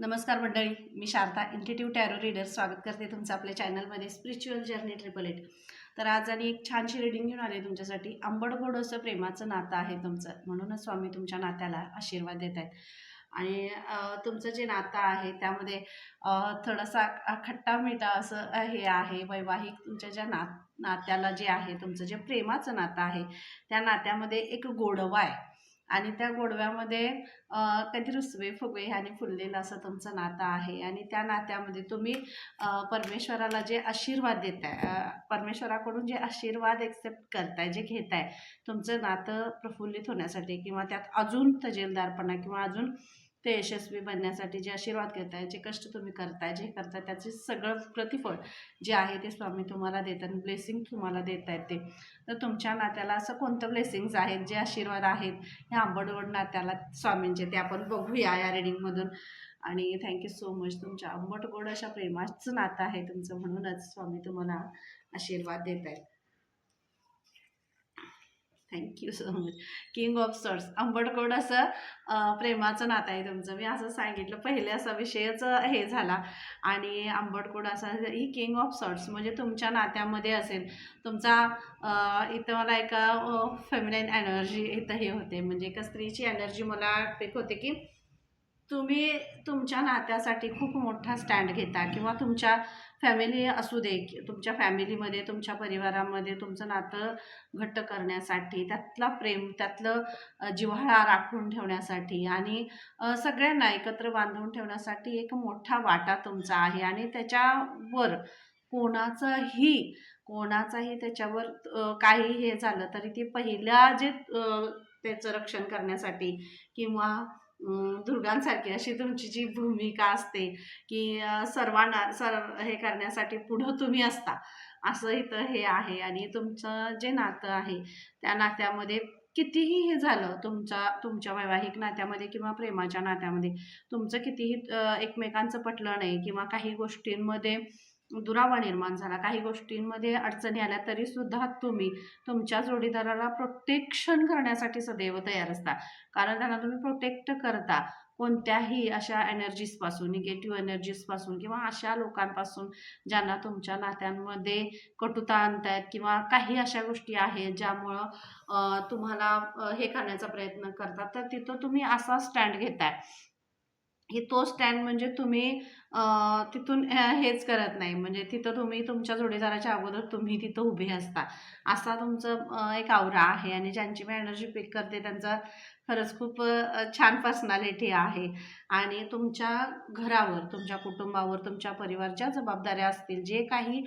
नमस्कार मंडळी मी शारदा इंटिट्यूट टॅरो रीडर स्वागत करते तुमचं आपल्या चॅनलमध्ये स्पिरिच्युअल जर्नी ट्रिपल एट तर आज आणि एक छानशी रिडिंग घेऊन आले तुमच्यासाठी आंबड गोड असं प्रेमाचं नातं आहे तुमचं. म्हणूनच स्वामी तुमच्या नात्याला आशीर्वाद देत आहेत. आणि तुमचं जे नातं आहे त्यामध्ये थोडासा खट्टा मिठा असं हे आहे वैवाहिक तुमच्या ज्या नात नात्याला जे आहे तुमचं जे प्रेमाचं नातं आहे त्या नात्यामध्ये एक गोडवा आहे. आणि त्या गोडव्यामध्ये कधी रुसवे फुगवे ह्याने फुललेलं असं तुमचं नातं आहे. आणि त्या नात्यामध्ये तुम्ही परमेश्वराला जे आशीर्वाद देताय परमेश्वराकडून जे आशीर्वाद एक्सेप्ट करताय जे घेताय तुमचं नातं प्रफुल्लित होण्यासाठी किंवा त्यात अजून तजेलदारपणा किंवा अजून ते यशस्वी बनण्यासाठी जे आशीर्वाद घेताय जे कष्ट तुम्ही करताय जे करताय त्याचे सगळं प्रतिफळ जे आहे ते स्वामी तुम्हाला देतात ब्लेसिंग तुम्हाला देत आहेत ते. तर तुमच्या नात्याला असं कोणतं ब्लेसिंग्स आहेत जे आशीर्वाद आहेत ह्या आंबडवड नात्याला स्वामींचे ते आपण बघूया या रिडिंगमधून आणि थँक्यू सो मच तुमच्या आंबट गोड अशा प्रेमाचं नातं आहे तुमचं म्हणूनच स्वामी तुम्हाला आशीर्वाद देत आहेत thank you so much king of sorts आंबटकोड असं प्रेमाचं नातं आहे तुमचं. मी असं सांगितलं पहिले असा विषयच हे झाला. आणि आंबटकोड असा ही किंग ऑफ सॉर्ट्स म्हणजे तुमच्या नात्यामध्ये असेल. तुमचा इथं मला एका फेमिनाईन एनर्जी इथं हे होते. म्हणजे एका स्त्रीची एनर्जी मला पिक होते की तुम्ही तुमच्या नात्यासाठी खूप मोठा स्टँड घेता किंवा तुमच्या फॅमिली असू दे की तुमच्या फॅमिलीमध्ये तुमच्या परिवारामध्ये तुमचं नातं घट्ट करण्यासाठी त्यातला प्रेम त्यातलं जिव्हाळा राखून ठेवण्यासाठी आणि सगळ्यांना एकत्र बांधून ठेवण्यासाठी एक मोठा वाटा तुमचा आहे आणि त्याच्यावर कोणाचंही कोणाचाही त्याच्यावर काही हे झालं तरी ते पहिल्या जे त्याचं रक्षण करण्यासाठी किंवा दुर्गांसारखी अशी तुमची जी भूमिका असते की सर्वांना सर हे करण्यासाठी पुढं तुम्ही असता. असं इथं हे आहे आणि तुमचं जे नातं आहे त्या नात्यामध्ये कितीही हे झालं तुमच्या तुमच्या वैवाहिक नात्यामध्ये किंवा प्रेमाच्या नात्यामध्ये तुमचं कितीही एकमेकांचं पटलं नाही किंवा काही गोष्टींमध्ये दुरावा निर्माण झाला. काही गोष्टींमध्ये अडचणी आल्या तरी सुद्धा तुम्ही तुमच्या जोडीदाराला प्रोटेक्शन करण्यासाठी सदैव तयार असता. कारण त्यांना तुम्ही प्रोटेक्ट करता. कोणत्याही अशा एनर्जीजपासून निगेटिव्ह एनर्जीजपासून किंवा अशा लोकांपासून ज्यांना तुमच्या नात्यांमध्ये कटुता आणतायत किंवा काही अशा गोष्टी आहेत ज्यामुळं तुम्हाला हे करण्याचा प्रयत्न करतात तर तिथं तुम्ही असा स्टँड घेताय. हे तो स्टँड म्हणजे तुम्ही तिथून हेच करत नाही. म्हणजे तिथं तुम्ही तुमच्या जोडीदाराच्या अगोदर तुम्ही तिथं उभे असता. असा तुमचं एक आवरा आहे आणि ज्यांची मी एनर्जी पिक करते त्यांचा खरंच खूप छान पर्सनॅलिटी आहे. आणि तुमच्या घरावर तुमच्या कुटुंबावर तुमच्या परिवारच्या जबाबदाऱ्या असतील जे काही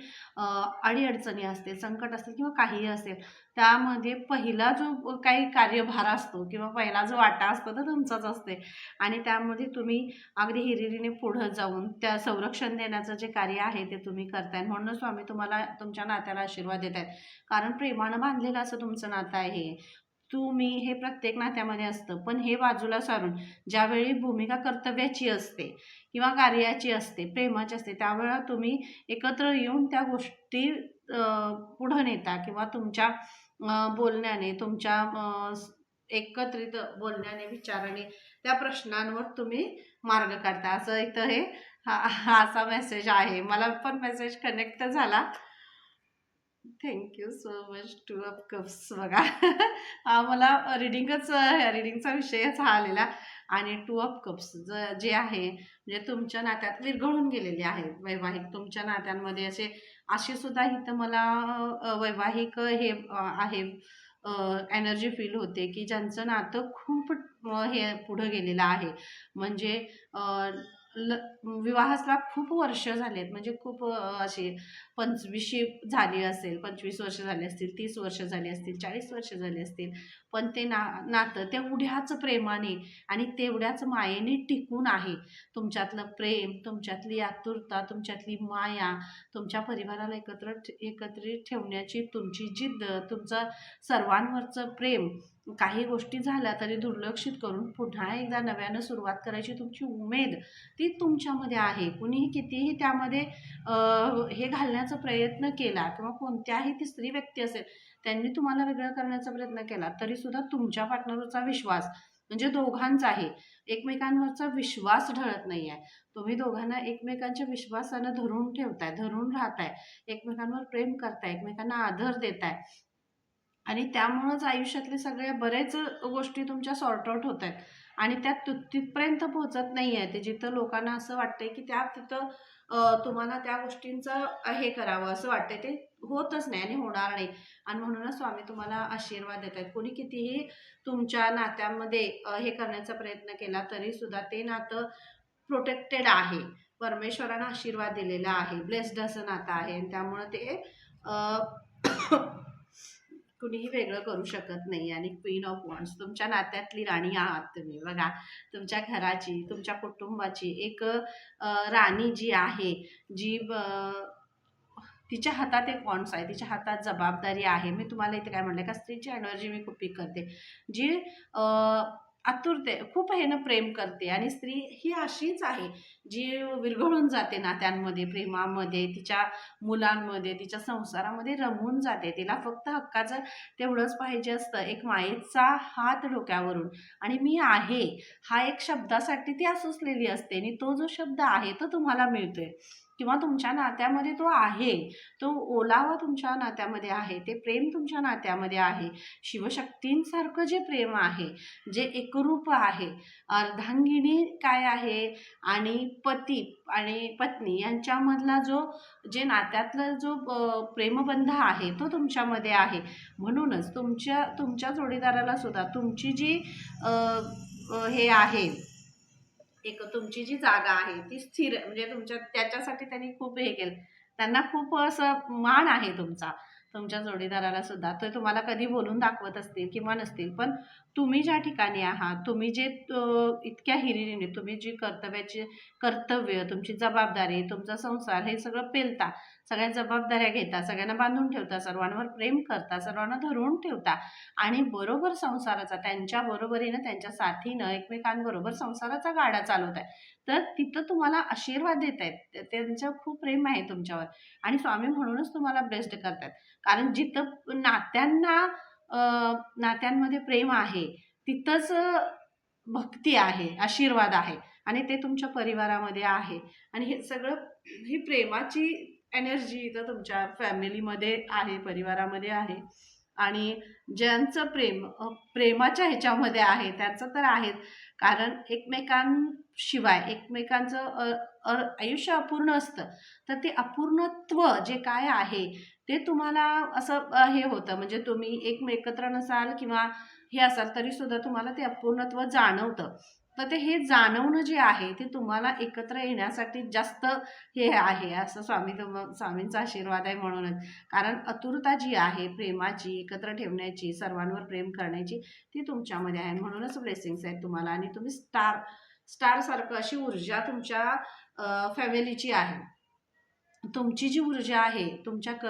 अडीअडचणी असतील संकट असतील किंवा काहीही असेल त्यामध्ये पहिला जो काही कार्यभार असतो किंवा पहिला जो वाटा असतो तो तुमचाच असते. आणि त्यामध्ये तुम्ही अगदी हिरिरीने पुढं जाऊन त्या संरक्षण देण्याचं जे कार्य आहे ते तुम्ही करताय. म्हणून स्वामी तुम्हाला तुमच्या नात्याला आशीर्वाद देत आहेत कारण प्रेमानं बांधलेलं असं तुमचं नातं आहे. तू तुम्ही हे प्रत्येक नात्यामध्ये असतं. पण हे बाजूला सारून ज्यावेळी भूमिका कर्तव्याची असते किंवा कार्याची असते प्रेमाची असते त्यावेळेला तुम्ही एकत्र येऊन त्या गोष्टी पुढं नेता किंवा तुमच्या बोलण्याने तुमच्या एकत्रित बोलण्याने विचाराने त्या प्रश्नांवर तुम्ही मार्ग काढता. असं इथं हे हा हा असा मेसेज आहे. मला पण मेसेज कनेक्ट झाला. Thank you so much two of cups बघा. हा मला रिडिंगच रिडिंगचा विषयच हा आलेला. आणि टू ऑफ कप्स ज जे आहे म्हणजे तुमच्या नात्यात विरघळून गेलेले आहेत. वैवाहिक तुमच्या नात्यांमध्ये असे अशी सुद्धा इथं मला वैवाहिक हे आहे एनर्जी फील होते की ज्यांचं नातं खूप हे पुढं गेलेलं आहे. म्हणजे ल विवाहासला खूप वर्ष झालेत. म्हणजे खूप असे अशी पंचवीसशे झाली असेल पंचवीस वर्ष झाली असतील तीस वर्ष झाली असतील चाळीस वर्ष झाली असतील पण ते ना नातं तेवढ्याच प्रेमाने आणि तेवढ्याच मायेने टिकून आहे. तुमच्यातलं प्रेम तुमच्यातली आतुरता तुमच्यातली माया तुमच्या परिवाराला एकत्र एकत्रित ठेवण्याची तुमची जिद्द तुमचं सर्वांवरचं प्रेम काही गोष्टी झाल्या तरी दुर्लक्षित करून पुन्हा एकदा नव्यानं सुरुवात करायची तुमची उमेद ती तुमच्यामध्ये आहे. कुणीही कितीही त्यामध्ये हे घालण्याचा प्रयत्न केला किंवा कोणत्याही तिसरी व्यक्ती असेल त्यांनी तुम्हाला वेगळं करण्याचा प्रयत्न केला तरीसुद्धा तुमच्या पार्टनरचा विश्वास म्हणजे दोघांचा आहे. एकमेकांवरचा विश्वास ढळत नाही आहे तुम्ही दोघांना एकमेकांच्या विश्वासानं धरून ठेवताय धरून राहताय. एकमेकांवर प्रेम करताय एकमेकांना आदर देताय. आणि त्यामुळंच आयुष्यातले सगळ्या बरेच गोष्टी तुमच्या सॉर्ट आउट होत आहेत. आणि त्या तिथपर्यंत पोहोचत नाही आहे ते जिथं लोकांना असं वाटतंय की त्या तिथं तुम्हाला त्या गोष्टींचं हे करावं असं वाटतंय. ते होतच नाही आणि होणार नाही. आणि म्हणूनच स्वामी तुम्हाला आशीर्वाद देत आहेत. कोणी कितीही तुमच्या नात्यामध्ये हे करण्याचा प्रयत्न केला तरी सुद्धा ते नातं प्रोटेक्टेड आहे. परमेश्वरानं आशीर्वाद दिलेला आहे. ब्लेस्ड असं नातं आहे. आणि त्यामुळं ते कुणीही वेगळं करू शकत नाही. आणि क्वीन ऑफ वॉन्ड्स तुमच्या नात्यातली राणी आहात तुम्ही. बघा तुमच्या घराची तुमच्या कुटुंबाची एक राणी जी आहे जी तिच्या हातात एक वॉन्ड्स आहे. तिच्या हातात जबाबदारी आहे. मी तुम्हाला इथे काय म्हणलं का? स्त्रीची एनर्जी मी खूप पिक करते. जी आतुरते खूप ह्यानं प्रेम करते. आणि स्त्री ही अशीच आहे. जी विरघळून जाते नात्यांमध्ये प्रेमामध्ये तिच्या मुलांमध्ये तिच्या संसारामध्ये रमून जाते. तिला फक्त हक्काचं तेवढंच पाहिजे असतं. एक मायेचा हात डोक्यावरून. आणि मी आहे. हा एक शब्दासाठी ती असुसलेली असते. आणि तो जो शब्द आहे तो तुम्हाला मिळतोय. किंवा तुमच्या नात्यामध्ये तो आहे तो ओलावा तुमच्या नात्यामध्ये आहे ते प्रेम तुमच्या नात्यामध्ये आहे शिवशक्तींसारखं जे प्रेम आहे जे एकरूप आहे अर्धांगिनी काय आहे आणि पती आणि पत्नी यांच्यामधला जो जे नात्यातला जो प्रेमबंध आहे तो तुमच्यामध्ये आहे. म्हणूनच तुमच्या तुमच्या जोडीदाराला सुद्धा तुमची जी हे आहे एक तुमची जी जागा आहे ती स्थिर म्हणजे तुमच्या त्याच्यासाठी त्यांनी खूप हे केलं. त्यांना खूप असं मान आहे तुमचा. तुमच्या जोडीदाराला सुद्धा. ते तुम्हाला कधी बोलून दाखवत असतील किंवा नसतील. पण तुम्ही ज्या ठिकाणी आहात तुम्ही जे इतक्या हिरिरीने तुम्ही जी कर्तव्याची कर्तव्य तुमची जबाबदारी तुमचा संसार हे सगळं पेलता सगळ्या जबाबदाऱ्या घेता सगळ्यांना बांधून ठेवता सर्वांवर प्रेम करता सर्वांना धरून ठेवता आणि बरोबर संसाराचा त्यांच्या बरोबरीनं त्यांच्या साथीनं एकमेकांबरोबर संसाराचा गाडा चालवत आहे तर तिथं तुम्हाला आशीर्वाद देत आहेत त्यांचं खूप प्रेम आहे तुमच्यावर आणि स्वामी म्हणूनच तुम्हाला ब्लेस्ड करतात कारण जिथं नात्यांना नात्यांमध्ये प्रेम आहे तिथंच भक्ती आहे आशीर्वाद आहे आणि ते तुमच्या परिवारामध्ये आहे. आणि हे सगळं ही प्रेमाची एनर्जी इथं तुमच्या फॅमिलीमध्ये आहे परिवारामध्ये आहे. आणि ज्यांचं प्रेम प्रेमाच्या ह्याच्यामध्ये आहे त्यांचं तर आहेच कारण एकमेकांशिवाय एकमेकांचं आयुष्य अपूर्ण असतं. तर ते अपूर्णत्व जे काय आहे ते तुम्हाला असं हे होतं. म्हणजे तुम्ही एक एकत्र नसाल किंवा हे असाल तरी सुद्धा तुम्हाला ते अपूर्णत्व जाणवतं. तर ते हे जाणवणं जे आहे ते तुम्हाला एकत्र येण्यासाठी जास्त हे आहे असं स्वामी तुम स्वामींचा आशीर्वाद आहे म्हणूनच. कारण आतुरता जी आहे प्रेमाची एकत्र ठेवण्याची सर्वांवर प्रेम करण्याची ती तुमच्यामध्ये आहे. म्हणूनच ब्लेसिंग्स आहेत तुम्हाला. आणि तुम्ही स्टार स्टारसारखं अशी ऊर्जा तुमच्या फॅमिलीची आहे. तुमची जी ऊर्जा आहे तुमच्या क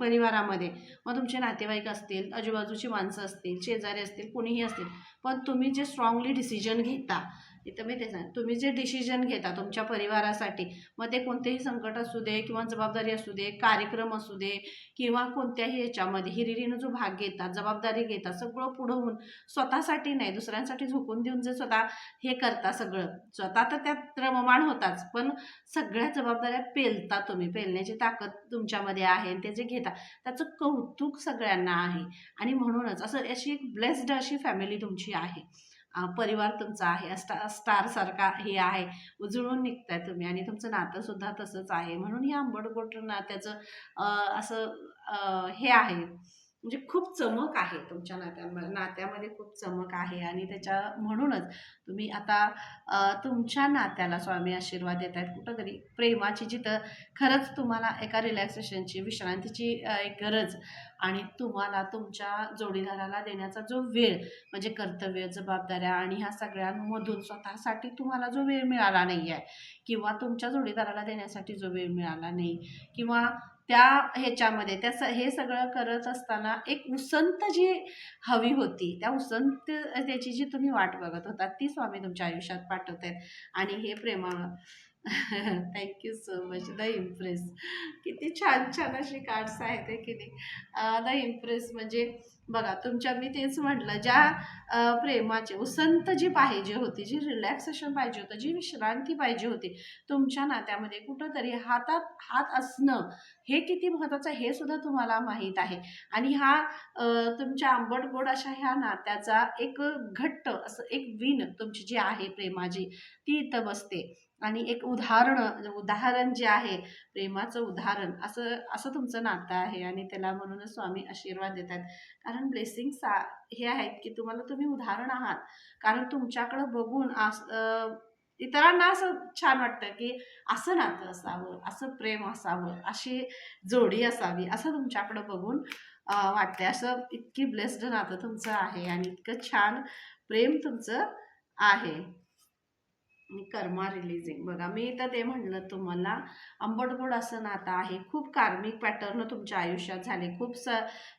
परिवारामध्ये मग तुमचे नातेवाईक असतील आजूबाजूची माणसं असतील शेजारी असतील कुणीही असतील पण तुम्ही जे स्ट्रॉंगली डिसिजन घेता इथं मी ते सांग तुम्ही जे डिसिजन घेता तुमच्या परिवारासाठी मग ते कोणतेही संकट असू दे किंवा जबाबदारी असू दे कार्यक्रम असू दे किंवा कोणत्याही याच्यामध्ये हिरिरीनं जो भाग घेतात जबाबदारी घेतात सगळं पुढं होऊन स्वतःसाठी नाही दुसऱ्यांसाठी झोकून देऊन जे स्वतः हे करता सगळं. स्वतः तर त्यात रममाण होताच पण सगळ्या जबाबदाऱ्या पेलता तुम्ही. पेलण्याची ताकद तुमच्यामध्ये आहे आणि ते जे घेता त्याचं कौतुक सगळ्यांना आहे. आणि म्हणूनच असं अशी एक ब्लेस्ड अशी फॅमिली तुमची आहे. परिवार तुमचा आहे स्टार स्टारसारखा हे आहे उजळून निघताय तुम्ही आणि तुमचं नातंसुद्धा तसंच आहे. म्हणून हे आंबडगोट नात्याचं असं हे आहे. म्हणजे खूप चमक आहे तुमच्या नात्यामध्ये नात्यामध्ये खूप चमक आहे आणि त्याच्या म्हणूनच तुम्ही आता तुमच्या नात्याला स्वामी आशीर्वाद देत आहेत कुठंतरी प्रेमाची जिथं खरंच तुम्हाला एका रिलॅक्सेशनची विश्रांतीची एक गरज आणि तुम्हाला तुमच्या जोडीदाराला देण्याचा जो वेळ म्हणजे कर्तव्य जबाबदाऱ्या आणि ह्या सगळ्यांमधून स्वतःसाठी तुम्हाला जो वेळ मिळाला नाही आहे किंवा तुमच्या जोडीदाराला देण्यासाठी जो वेळ मिळाला नाही किंवा त्या ह्याच्यामध्ये त्या स हे सगळं करत असताना एक उसंत जी हवी होती त्या उसंत त्याची जी तुम्ही वाट बघत होता ती स्वामी तुमच्या आयुष्यात पाठवत आहेत आणि हे Prema thank you so much the empress किती छान छान अशी कार्ड्स आहेत की नाही? द इम्प्रेस म्हणजे बघा तुमच्या मी तेच म्हटलं ज्या प्रेमाचे उसंत जी पाहिजे होती जी रिलॅक्सेशन पाहिजे होतं जी विश्रांती पाहिजे होती तुमच्या नात्यामध्ये कुठंतरी हातात हात असणं हे किती महत्त्वाचं आहे हे सुद्धा तुम्हाला माहीत आहे. आणि हा तुमच्या आंबट गोड अशा ह्या नात्याचा एक घट्ट असं एक विण तुमची जी आहे प्रेमाची ती इथं बसते. आणि एक उदाहरण उदाहरण जे आहे प्रेमाचं उदाहरण असं असं तुमचं नातं आहे आणि त्याला म्हणूनच स्वामी आशीर्वाद देतात. कारण ब्लेसिंग्स हे आहेत की तुम्हाला तुम्ही उदाहरण आहात. कारण तुमच्याकडं बघून आस इतरांना असं छान वाटतं की असं नातं असावं असं प्रेम असावं अशी जोडी असावी असं तुमच्याकडं बघून वाटते असं इतकी ब्लेस्ड नातं तुमचं आहे आणि इतकं छान प्रेम तुमचं आहे. कर्मा रिलीजिंग बघा मी तर ते म्हणलं तुम्हाला आंबटगोड असं नातं आहे. खूप कार्मिक पॅटर्न तुमच्या आयुष्यात झाले. खूप स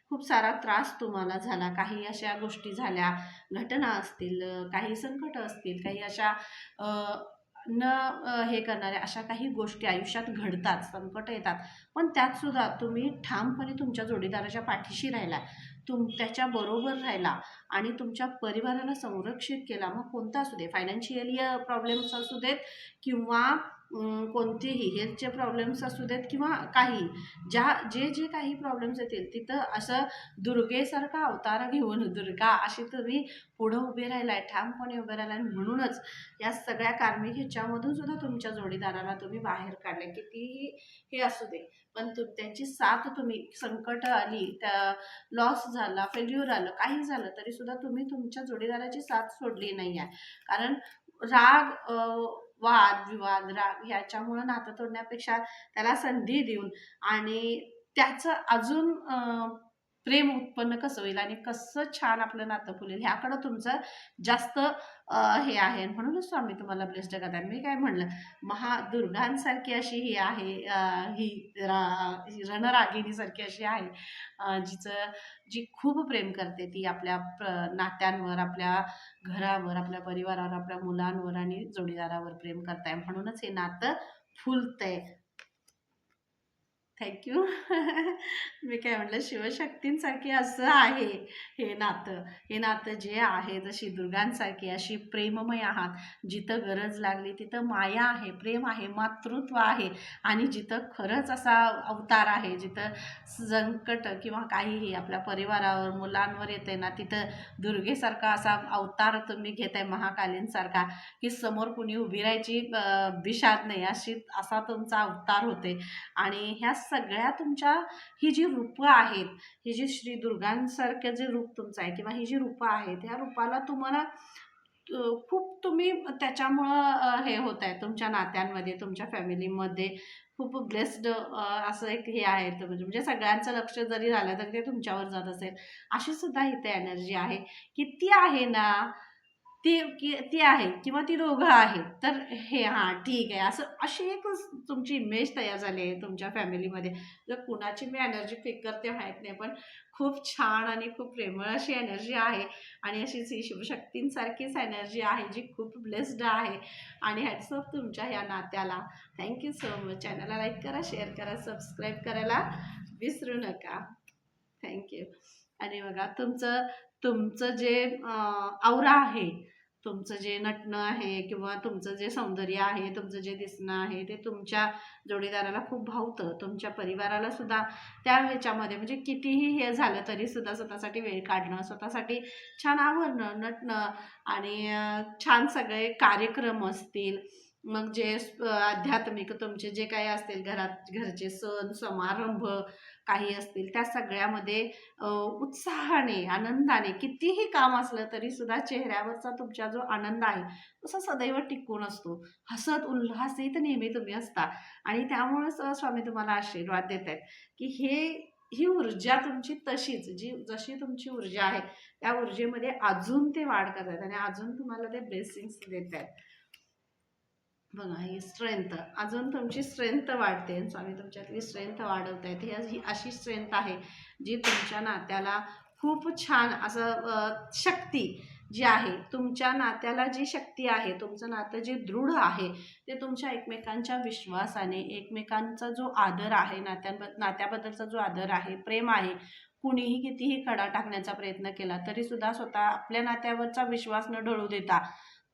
खूप सारा त्रास तुम्हाला झाला. काही अशा गोष्टी झाल्या. घटना असतील काही संकट असतील काही अशा न हे करणाऱ्या अशा काही गोष्टी आयुष्यात घडतात संकट येतात. पण त्यातसुद्धा तुम्ही ठामपणे तुमच्या जोडीदाराच्या पाठीशी राहिला तुम त्याच्याबरोबर राहिला आणि तुमच्या परिवाराला संरक्षित केला. मग कोणता असू दे फायनान्शियली प्रॉब्लेम्स असू देत किंवा कोणतेही हेल्थचे प्रॉब्लेम्स असू देत किंवा काही ज्या जे जे काही प्रॉब्लेम्स येतील तिथं असं दुर्गेसारखा अवतार घेऊन दुर्गा अशी तुम्ही पुढं उभे राहिलाय ठामपणे उभे राहिलाय म्हणूनच या सगळ्या कार्मिक ह्याच्यामधून सुद्धा तुमच्या जोडीदाराला तुम्ही बाहेर काढले कितीही हे असू दे पण तु त्यांची साथ तुम्ही संकट आली त्या लॉस झाला फेल्युअर आलं काही झालं तरी सुद्धा तुम्ही तुमच्या जोडीदाराची साथ सोडली नाही आहे कारण राग वाद विवाद राग ह्याच्यामुळं नातं तोडण्यापेक्षा त्याला संधी देऊन आणि त्याचं अजून प्रेम उत्पन्न कसं होईल आणि कसं छान आपलं नातं फुलेल ह्याकडं तुमचं जास्त हे आहे. म्हणूनच स्वामी तुम्हाला ब्लेस्ड करतात. मी काय म्हणलं महादुर्गांसारखी अशी ही आहे ही रा रणरागिणीसारखी अशी आहे जिचं जी खूप प्रेम करते ती आपल्या प्र नात्यांवर आपल्या घरावर आपल्या परिवारावर आपल्या मुलांवर आणि जोडीदारावर प्रेम करताय. म्हणूनच हे नातं फुलतंय. थँक्यू मी काय म्हटलं शिवशक्तींसारखी असं आहे हे नातं. हे नातं जे आहे जशी दुर्गांसारखी अशी प्रेममय आहात. जिथं गरज लागली तिथं माया आहे. प्रेम आहे मातृत्व आहे. आणि जिथं खरंच असा अवतार आहे जिथं संकट किंवा काहीही आपल्या परिवारावर मुलांवर येते ना तिथं दुर्गेसारखा असा अवतार तुम्ही घेताय महाकालींसारखा की समोर कुणी उभी राहायची अ, नाही अशी असा तुमचा अवतार होते आणि ह्या सगळ्या तुमच्या ही जी रूपं आहेत ही जी श्री दुर्गांसारखं जे रूप तुमचं आहे किंवा ही जी रूपं आहेत ह्या रूपाला तुम्हाला खूप तुम्ही त्याच्यामुळं हे होत आहे तुमच्या नात्यांमध्ये तुमच्या फॅमिलीमध्ये खूप ब्लेस्ड असं एक हे आहे तुम्ही म्हणजे म्हणजे सगळ्यांचं लक्ष जरी झालं तरी ते तुमच्यावर जात असेल. अशी सुद्धा इथे एनर्जी आहे. की ती आहे ना ती की ती आहे किंवा ती दोघं आहेत तर हे हां ठीक आहे. असं अशी एक तुमची इमेज तयार झाली आहे तुमच्या फॅमिलीमध्ये जर कुणाची मी एनर्जी पिक करते माहीत नाही पण खूप छान आणि खूप प्रेमळ अशी एनर्जी आहे. आणि अशीच ही शिवशक्तींसारखीच एनर्जी आहे जी खूप ब्लेस्ड आहे. आणि हॅट्सअप तुमच्या ह्या नात्याला. थँक्यू सो मच चॅनलला लाईक करा शेअर करा सबस्क्राईब करायला विसरू नका. थँक्यू आणि बघा तुमचं तुमचं जे आवरा आहे तुमचं जे नटणं आहे किंवा तुमचं जे सौंदर्य आहे तुमचं जे दिसणं आहे ते तुमच्या जोडीदाराला खूप भावतं. तुमच्या परिवाराला सुद्धा त्या ह्याच्यामध्ये म्हणजे कितीही हे झालं तरी सुद्धा स्वतःसाठी वेळ काढणं स्वतःसाठी छान आवरणं नटणं आणि छान सगळे कार्यक्रम असतील. मग जे आध्यात्मिक तुमचे जे काही असतील घरात घरचे सण समारंभ काही असतील त्या सगळ्यामध्ये उत्साहाने आनंदाने कितीही काम असलं तरी सुद्धा चेहऱ्यावरचा तुमचा जो आनंद आहे तसा सदैव टिकून असतो. हसत उल्हासित नेहमी तुम्ही असता. आणि त्यामुळेच स्वामी तुम्हाला आशीर्वाद देत आहेत की हे ही ऊर्जा तुमची तशीच जी जशी तुमची ऊर्जा आहे त्या ऊर्जेमध्ये अजून ते वाढ करत आहेत आणि अजून तुम्हाला ते ब्लेसिंग्स देत आहेत बघा ही स्ट्रेंथ अजून तुमची स्ट्रेंथ वाढते. स्वामी तुमच्यातली स्ट्रेंथ वाढवत आहेत. ही ही अशी स्ट्रेंथ आहे जी तुमच्या नात्याला खूप छान असं शक्ती जी आहे तुमच्या नात्याला जी शक्ती आहे तुमचं नातं जे दृढ आहे ते तुमच्या एकमेकांच्या विश्वासाने एकमेकांचा जो आदर आहे नात्यांब नात्याबद्दलचा जो आदर आहे प्रेम आहे कुणीही कितीही खडा टाकण्याचा प्रयत्न केला तरीसुद्धा स्वतः आपल्या नात्यावरचा विश्वास न ढळू देता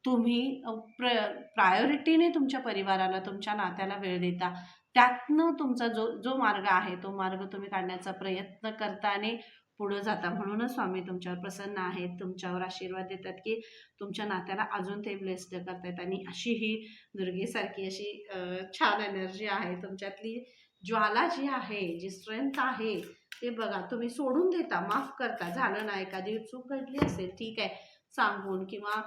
तुम्ही प्र प्रायोरिटीने तुमच्या परिवाराला तुमच्या नात्याला वेळ देता त्यातनं तुमचा जो जो मार्ग आहे तो मार्ग तुम्ही काढण्याचा प्रयत्न करता आणि पुढं जाता. म्हणूनच स्वामी तुमच्यावर प्रसन्न आहेत तुमच्यावर आशीर्वाद देतात की तुमच्या नात्याला अजून ते ब्लेस्ड करतायत आणि अशी ही दुर्गेसारखी अशी छान एनर्जी आहे. तुमच्यातली ज्वाला जी आहे जी स्ट्रेंथ आहे ते बघा तुम्ही सोडून देता माफ करता. झालं ना एखादी चूक घडली असेल ठीक आहे. सांगून किंवा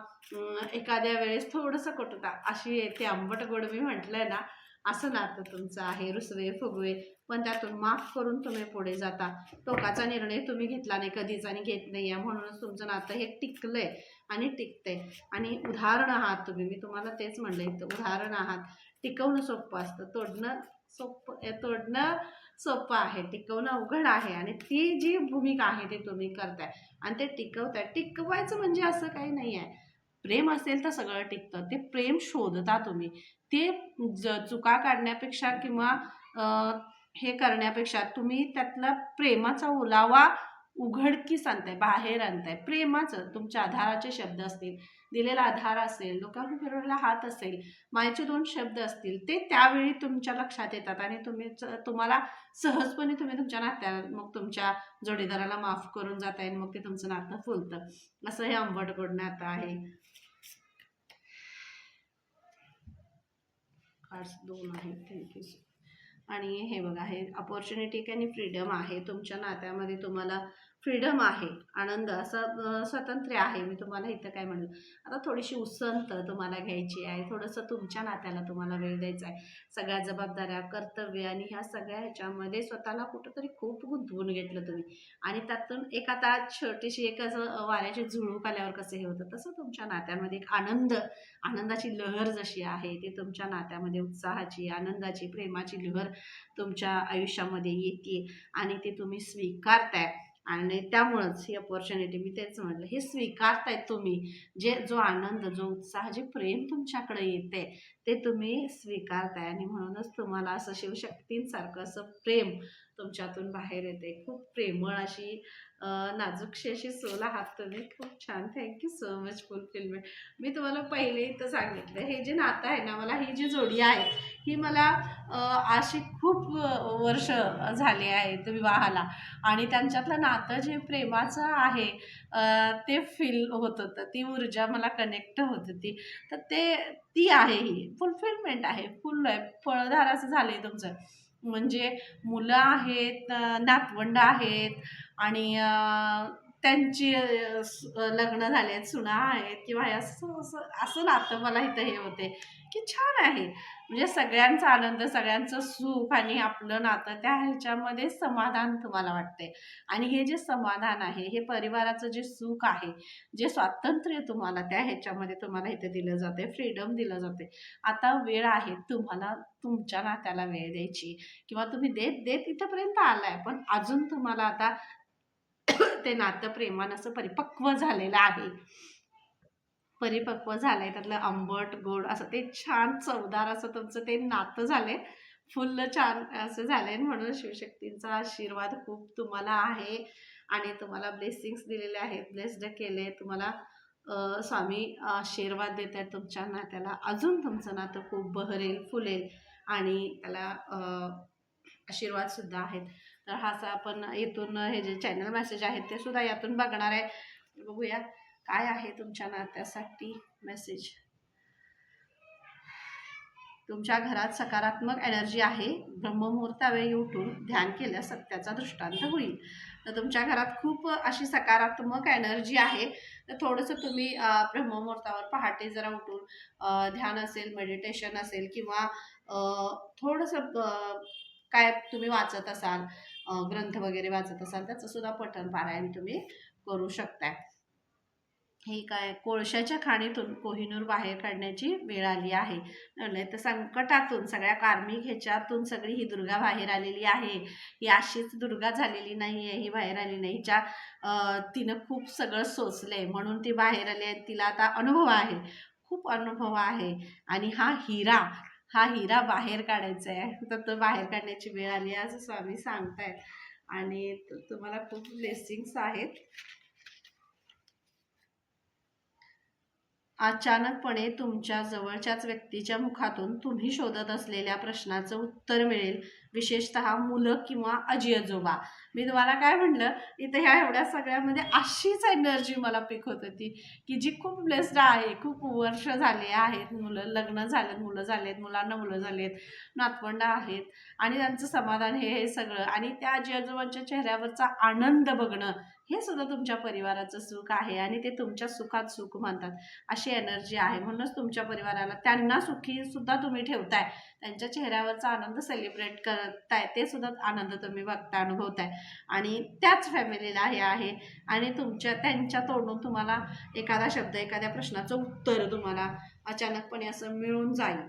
एखाद्या वेळेस थोडंसं कटुता अशी येते आंबट गोड मी म्हटलंय ना असं नातं तुमचं आहे रुसवे फुगवे पण त्यातून माफ करून तुम्ही पुढे जाता. टोकाचा निर्णय तुम्ही घेतला नाही कधीच आणि घेत नाही आहे म्हणूनच तुमचं नातं हे टिकलंय आणि टिकतंय. आणि उदाहरण आहात तुम्ही मी तुम्हाला तेच म्हणलं इथं उदाहरण आहात. टिकवणं सोपं असतं तोडणं सोपं तोडणं सोपं आहे टिकवणं अवघड आहे आणि ती जी भूमिका आहे ती तुम्ही करताय आणि ते टिकवताय. टिकवायचं म्हणजे असं काही नाही आहे प्रेम असेल तर सगळं टिकतं. ते प्रेम शोधता तुम्ही. ते ज चुका काढण्यापेक्षा किंवा हे करण्यापेक्षा तुम्ही त्यातला प्रेमाचा ओलावा उघडकीस आणताय बाहेर आणताय. प्रेमाचं तुमच्या आधाराचे शब्द असतील. दिलेला आधार असेल लोकांनी फिरवलेला हात असेल मायचे दोन शब्द असतील ते त्यावेळी तुमच्या लक्षात येतात आणि तुम्ही तुम्हाला सहजपणे तुम्ही तुमच्या नात्या मग तुमच्या जोडीदाराला माफ करून जाता येईल मग ते तुमचं नातं फुलतं. असं हे आंबट गोड नातं आहे. दोन आहेत. थँक्यू आणि हे बघा हे अपॉर्च्युनिटी आणि फ्रीडम आहे. तुमच्या नात्यामध्ये तुम्हाला फ्रीडम आहे आनंद असं स्वातंत्र्य आहे. मी तुम्हाला इथं काय म्हणलं? आता थोडीशी उसंत तुम्हाला घ्यायची आहे थोडंसं तुमच्या नात्याला तुम्हाला वेळ द्यायचा आहे. सगळ्या जबाबदाऱ्या कर्तव्य आणि ह्या सगळ्या ह्याच्यामध्ये स्वतःला कुठंतरी खूप गुंतवून घेतलं तुम्ही. आणि त्यातून एक आता छोटीशी एक असं वाऱ्याची झुळूक आल्यावर कसं हे होतं? तसं तुमच्या नात्यामध्ये एक आनंद आनंदाची लहर जशी आहे ती तुमच्या नात्यामध्ये उत्साहाची आनंदाची प्रेमाची लहर तुमच्या आयुष्यामध्ये येते आणि ते तुम्ही स्वीकारताय. आणि त्यामुळंच ही अपॉर्च्युनिटी मी तेच म्हटलं हे स्वीकारताय तुम्ही. जे जो आनंद जो उत्साह जे प्रेम तुमच्याकडे येते ते तुम्ही स्वीकारताय. आणि म्हणूनच तुम्हाला असं शिवशक्तींसारखं असं प्रेम तुमच्यातून बाहेर येते. खूप प्रेमळ अशी नाजूकशी अशी सोल आहात तुम्ही. खूप छान. Thank you so much fulfilment मी तुम्हाला पहिले इथं सांगितलं हे जे नातं आहे ना मला ही जी जोडी आहे ही मला अशी खूप वर्ष झाली आहेत विवाहाला. आणि त्यांच्यातलं नातं जे प्रेमाचं आहे ते फील होत होतं. ती ऊर्जा मला कनेक्ट होत होती. तर ते ती आहे ही. फुलफिलमेंट आहे. फुल आहे. फळधार असं झालं आहे तुमचं. म्हणजे मुलं आहेत नातवंड आहेत आणि त्यांची लग्न झाले आहेत सुना आहेत किंवा हे असं असं असं नातं मला इथं हे होते. की छान आहे. म्हणजे सगळ्यांचा आनंद सगळ्यांचं सुख आणि आपलं नातं त्या ह्याच्यामध्ये समाधान तुम्हाला वाटते आणि हे जे समाधान आहे हे परिवाराचं जे सुख आहे जे स्वातंत्र्य तुम्हाला त्या ह्याच्यामध्ये तुम्हाला इथे दिलं जाते फ्रीडम दिलं जाते आता वेळ आहे तुम्हाला तुमच्या नात्याला वेळ द्यायची किंवा तुम्ही देत देत इथंपर्यंत आलाय पण अजून तुम्हाला आता ते नातं प्रेमानं असं परिपक्व झालेलं आहे. परिपक्व झालं आहे त्यातलं आंबट गोड असं ते छान चवदार असं तुमचं ते नातं झालं आहे फुल्ल छान असं झालं आहे म्हणून शिवशक्तींचा आशीर्वाद खूप तुम्हाला आहे. आणि तुम्हाला ब्लेसिंग्स दिलेले आहेत. ब्लेस्ड केले. तुम्हाला स्वामी आशीर्वाद देत आहेत तुमच्या नात्याला. अजून तुमचं नातं खूप बहरेल फुलेल आणि त्याला आशीर्वादसुद्धा आहेत. तर हा असा आपण इथून हे जे चॅनल मेसेज आहेत ते सुद्धा यातून बघणार आहे. बघूया. काय आहे तुमच्या नात्यासाठी मेसेज तुमच्या घरात सकारात्मक एनर्जी आहे. ब्रह्ममुहूर्तावेळी उठून ध्यान केल्यास सत्याचा दृष्टांत होईल. तर तुमच्या घरात खूप अशी सकारात्मक एनर्जी आहे. तर थोडंसं तुम्ही ब्रह्ममुहूर्तावर पहाटे जरा उठून ध्यान असेल मेडिटेशन असेल किंवा थोडंसं काय तुम्ही वाचत असाल ग्रंथ वगैरे वाचत असाल त्याचं सुद्धा पठण पारायण तुम्ही करू शकताय. हे काय कोळशाच्या खाणीतून कोहिनूर बाहेर काढण्याची वेळ आली आहे. नाही तर संकटातून सगळ्या कार्मिक ह्याच्यातून सगळी ही दुर्गा बाहेर आलेली आहे. ही अशीच दुर्गा झालेली नाही आहे ही बाहेर आली नाही. हिच्या तिनं खूप सगळं सोचलंय. म्हणून ती बाहेर आली आहे. तिला आता अनुभव आहे. खूप अनुभव आहे. आणि हा हिरा हा हिरा बाहेर काढायचा आहे. तर तो बाहेर काढण्याची वेळ आली आहे असं स्वामी सांगतायत. आणि तुम्हाला खूप ब्लेसिंग्स आहेत. अचानकपणे तुमच्या जवळच्याच व्यक्तीच्या मुखातून तुम्ही शोधत असलेल्या प्रश्नाचं उत्तर मिळेल. विशेषतः मुलं किंवा आजी आजोबा. मी तुम्हाला काय म्हणलं? इथे ह्या एवढ्या सगळ्यामध्ये अशीच एनर्जी मला पिक होत होती की जी खूप ब्लेस्ड आहे. खूप वर्ष झाले आहेत मुलं लग्न झालेत मुलं झालेत मुलांना मुलं झालेत नातवंड आहेत. आणि त्यांचं समाधान हे हे सगळं. आणि त्या आजी आजोबांच्या चेहऱ्यावरचा आनंद बघणं हे सुद्धा तुमच्या परिवाराचं सुख आहे आणि ते तुमच्या सुखात सुख मानतात अशी एनर्जी आहे. म्हणूनच तुमच्या परिवाराला त्यांना सुखी सुद्धा तुम्ही ठेवताय. त्यांच्या चेहऱ्यावरचा आनंद सेलिब्रेट करताय. ते सुद्धा आनंद तुम्ही बघता अनुभवताय. आणि त्याच फॅमिलीला हे आहे. आणि तुमच्या त्यांच्या तोंडून तुम्हाला एखादा शब्द एखाद्या प्रश्नाचं उत्तर तुम्हाला अचानकपणे असं मिळून जाईल.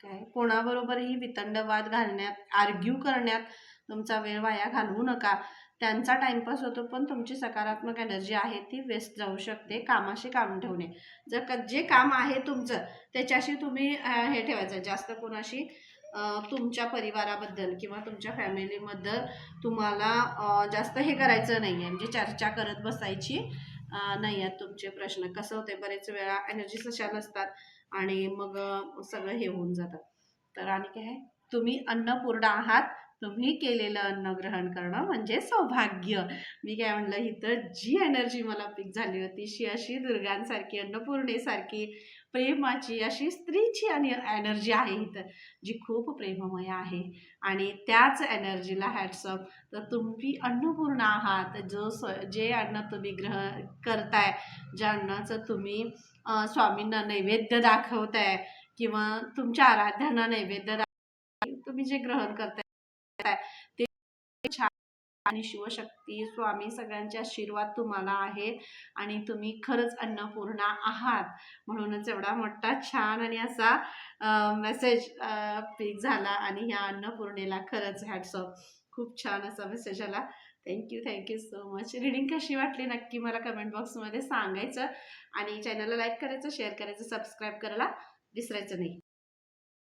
काय? कोणाबरोबरही वितंडवाद घालण्यात आर्ग्यू करण्यात तुमचा वेळ वाया घालवू नका. त्यांचा टाइमपास होतो पण तुमची सकारात्मक एनर्जी आहे ती वेस्ट जाऊ शकते कामाशी काम ठेवणे. जर क जे काम आहे तुमचं त्याच्याशी तुम्ही हे ठेवायचं. जास्त कोणाशी तुमच्या परिवाराबद्दल किंवा तुमच्या फॅमिलीबद्दल तुम्हाला जास्त हे करायचं नाही आहे म्हणजे चर्चा करत बसायची नाही आहेत तुमचे प्रश्न. कसं होते बरेच वेळा एनर्जी तशा नसतात आणि मग सगळं हे होऊन जातं. तर आणि काय? तुम्ही अन्नपूर्ण आहात. तुम्ही केलेलं अन्न ग्रहण करणं म्हणजे सौभाग्य. मी काय म्हणलं इथं जी एनर्जी मला पीक झाली होती शी अशी दुर्गांसारखी अन्नपूर्णेसारखी प्रेमाची अशी स्त्रीची आणि एनर्जी आहे इथं जी खूप प्रेममय आहे. आणि त्याच एनर्जीला हॅट्सअप तर तुम्ही अन्नपूर्ण आहात. जो स जे अन्न तुम्ही ग्रह करताय ज्या अन्नाचं तुम्ही स्वामींना नैवेद्य दाखवताय किंवा तुमच्या आराध्यांना नैवेद्य दाखव तुम्ही जे ग्रहण करताय ते छान आणि शिवशक्ती स्वामी सगळ्यांचे आशीर्वाद तुम्हाला आहे आणि तुम्ही खरंच अन्नपूर्णा आहात. म्हणूनच एवढा मोठा छान आणि असा मेसेज पिक झाला आणि ह्या अन्नपूर्णेला खरंच हॅट्सअप खूप छान असा मेसेज आला. Thank you thank you so much reading कशी वाटली नक्की मला कमेंट बॉक्समध्ये सांगायचं आणि चॅनलला लाईक करायचं शेअर करायचं सबस्क्राईब करायला विसरायचं नाही.